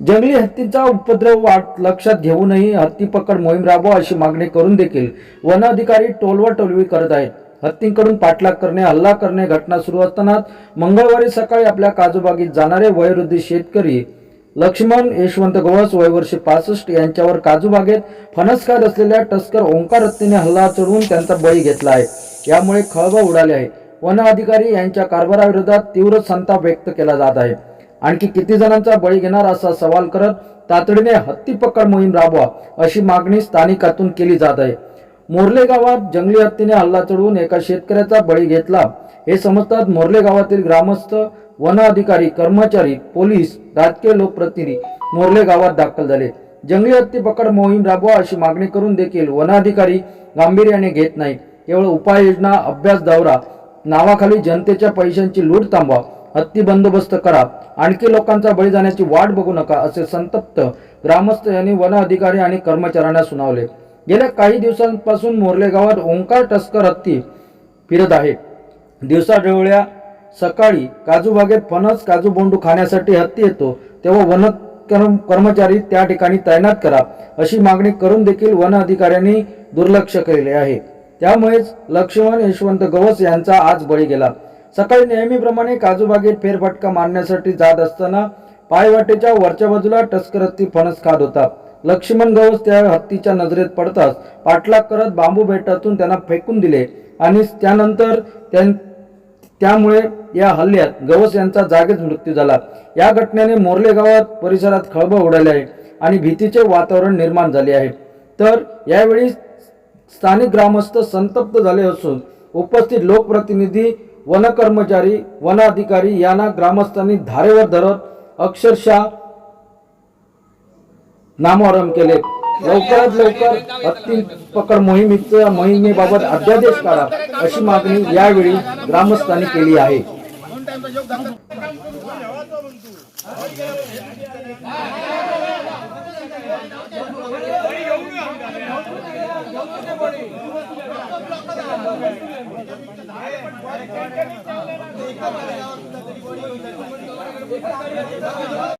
जंगली हत्तींचा उपद्रव वाट लक्षात घेऊनही हत्ती पकड मोहीम राबवा अशी मागणी करून देखील वन अधिकारी टोलवा टोलवी करत आहेत. हत्तींकडून पाठलाग करणे हल्ला करणे घटना सुरू असतानाच मंगळवारी सकाळी आपल्या काजूबागेत जाणारे वयोवृद्धी शेतकरी लक्ष्मण यशवंत गवस वयवर्षी पासष्ट यांच्यावर काजूबागेत फणस खात असलेल्या टस्कर ओंकार हत्तीने हल्ला चढवून त्यांचा बळी घेतला आहे. यामुळे खळबळ उडाले आहे. वन अधिकारी यांच्या कारभाराविरोधात तीव्र संताप व्यक्त केला जात आहे. आणखी किती जणांचा बळी घेणार असा सवाल करत तातडीने हत्ती पकड मोहीम राबवा अशी मागणी स्थानिकातून केली जात आहे. मोर्ले गावात जंगली हत्तीने हल्ला चढवून एका शेतकऱ्याचा बळी घेतला. हे समजतात मोर्ले गावातील ग्रामस्थ वन अधिकारी कर्मचारी पोलीस राजकीय लोकप्रतिनिधी मोर्ले गावात दाखल झाले. जंगली हत्ती पकड मोहीम राबवा अशी मागणी करून देखील वनाधिकारी गांभीर्याने घेत नाही केवळ उपाययोजना अभ्यास दौरा नावाखाली जनतेच्या पैशांची लूट थांबवा हत्ती बंदोबस्त करा. आणखी लोकांचा बळी जाण्याची वाट बघू नका असे संतप्त ग्रामस्थ यांनी वन अधिकारी आणि कर्मचाऱ्यांना सुनावले. गेल्या काही दिवसांपासून मोर्ले गावात ओंकार टस्कर हत्ती फिरत आहे. दिवसा सकाळी काजूबागेत फणस काजू बोंडू खाण्यासाठी हत्ती येतो. तेव्हा वन कर्म- कर्मचारी त्या ठिकाणी तैनात करा अशी मागणी करून देखील वन अधिकाऱ्यांनी दुर्लक्ष केले आहे. त्यामुळेच लक्ष्मण यशवंत गवस यांचा आज बळी गेला. सकाळी नेहमीप्रमाणे काजूबागेत फेरफटका मारण्यासाठी जात असताना पायवाटेच्या वरच्या बाजूला टस्कर हत्ती फणस खात होता. लक्ष्मण गवस त्या हत्तीच्या नजरेत पडताच पाठलाग करत बांबू बेटातून त्यांना फेकून दिले आणि त्यानंतर त्यां त्यामुळे या हल्ल्यात गवस यांचा जागेच मृत्यू झाला. या घटनेने मोर्ले गावात परिसरात खळबळ उडाली आहे आणि भीतीचे वातावरण निर्माण झाले आहे. तर यावेळी स्थानिक ग्रामस्थ संतप्त झाले असून उपस्थित लोकप्रतिनिधी वन कर्मचारी वन अधिकारी यांना ग्रामस्थांनी धारेवर धरत अक्षरशः नामोहरम केले. लवकरात लवकर हत्ती पकड मोहिमेच्या मोहिमेबाबत अध्यादेश काढा अशी मागणी यावेळी ग्रामस्थांनी केली आहे.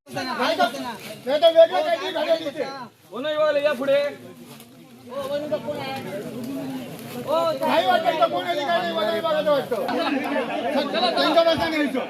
नाही तर वेगळं काहीतरी घालेल इथे. या पुढे नाही वाटत तर कोण अधिकारी वजा विभागाचं वाटतं. त्यांच्या बसा न्यायचं.